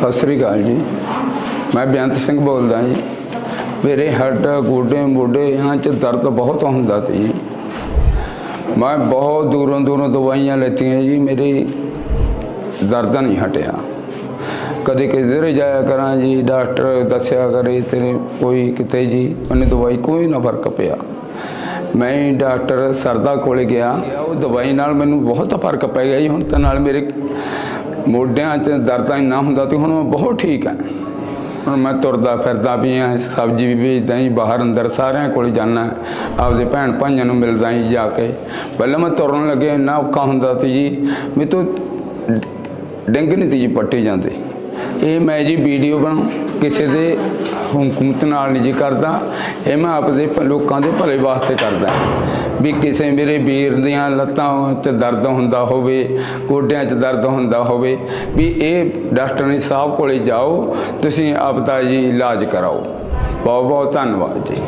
ਸਤਿ ਸ੍ਰੀ ਅਕਾਲ ਜੀ। ਮੈਂ ਬੇਅੰਤ ਸਿੰਘ ਬੋਲਦਾ ਜੀ। ਮੇਰੇ ਹੱਡ, ਗੋਡੇ, ਮੋਢੇ ਇਹਨਾਂ 'ਚ ਦਰਦ ਬਹੁਤ ਹੁੰਦਾ ਸੀ ਜੀ। ਮੈਂ ਬਹੁਤ ਦੂਰੋਂ ਦੂਰੋਂ ਦਵਾਈਆਂ ਲੈਤੀਆਂ ਜੀ। ਮੇਰੇ ਦਰਦ ਨਹੀਂ ਹਟਿਆ। ਕਦੇ ਕਿਸੇ ਦੇ ਜਾਇਆ ਕਰਾਂ ਜੀ। ਡਾਕਟਰ ਦੱਸਿਆ ਕਰੇ ਤੇਰੇ ਕੋਈ ਕਿਤੇ ਜੀ। ਮੈਨੂੰ ਦਵਾਈ ਕੋਈ ਨਾ ਫ਼ਰਕ ਪਿਆ। ਮੈਂ ਡਾਕਟਰ ਸਰਦਾ ਕੋਲੇ ਗਿਆ। ਉਹ ਦਵਾਈ ਨਾਲ ਮੈਨੂੰ ਬਹੁਤ ਫ਼ਰਕ ਪੈ ਗਿਆ ਜੀ। ਹੁਣ ਤਾਂ ਨਾਲ ਮੇਰੇ ਮੋਢਿਆਂ 'ਚ ਦਰਦ ਇੰਨਾ ਹੁੰਦਾ ਤੇ ਹੁਣ ਮੈਂ ਬਹੁਤ ਠੀਕ ਹਾਂ। ਹੁਣ ਮੈਂ ਤੁਰਦਾ ਫਿਰਦਾ ਵੀ ਆ ਸਬਜ਼ੀ ਵੀ ਵੇਚਦਾ ਜੀ, ਬਾਹਰ ਅੰਦਰ ਸਾਰਿਆਂ ਕੋਲ ਜਾਣਾ ਆਪਦੇ ਭੈਣ ਭਾਈਆਂ ਨੂੰ ਮਿਲਦਾ ਜੀ ਜਾ ਕੇ। ਪਹਿਲਾਂ ਮੈਂ ਤੁਰਨ ਲੱਗੇ, ਇੰਨਾ ਔਖਾ ਹੁੰਦਾ ਸੀ ਜੀ ਮੇਰੇ ਤੋਂ ਡੰਗ ਨਹੀਂ ਸੀ ਜੀ, ਪੱਟੀ ਜਾਂਦੇ। ਇਹ ਮੈਂ ਜੀ ਵੀਡੀਓ ਬਣਾ ਕਿਸੇ ਦੇ ਹੁਕੂਮਤ ਨਾਲ ਨਹੀਂ ਜੀ ਕਰਦਾ। ਇਹ ਮੈਂ ਆਪਦੇ ਲੋਕਾਂ ਦੇ ਭਲੇ ਵਾਸਤੇ ਕਰਦਾ। ਵੀ ਕਿਸੇ ਮੇਰੇ ਵੀਰ ਦੀਆਂ ਲੱਤਾਂ 'ਚ ਦਰਦ ਹੁੰਦਾ ਹੋਵੇ, ਗੋਡਿਆਂ 'ਚ ਦਰਦ ਹੁੰਦਾ ਹੋਵੇ, ਵੀ ਇਹ ਡਾਕਟਰਨੀ ਸਾਹਿਬ ਕੋਲੇ ਜਾਓ, ਤੁਸੀਂ ਆਪਦਾ ਜੀ ਇਲਾਜ ਕਰਾਓ। ਬਹੁਤ ਬਹੁਤ ਧੰਨਵਾਦ ਜੀ।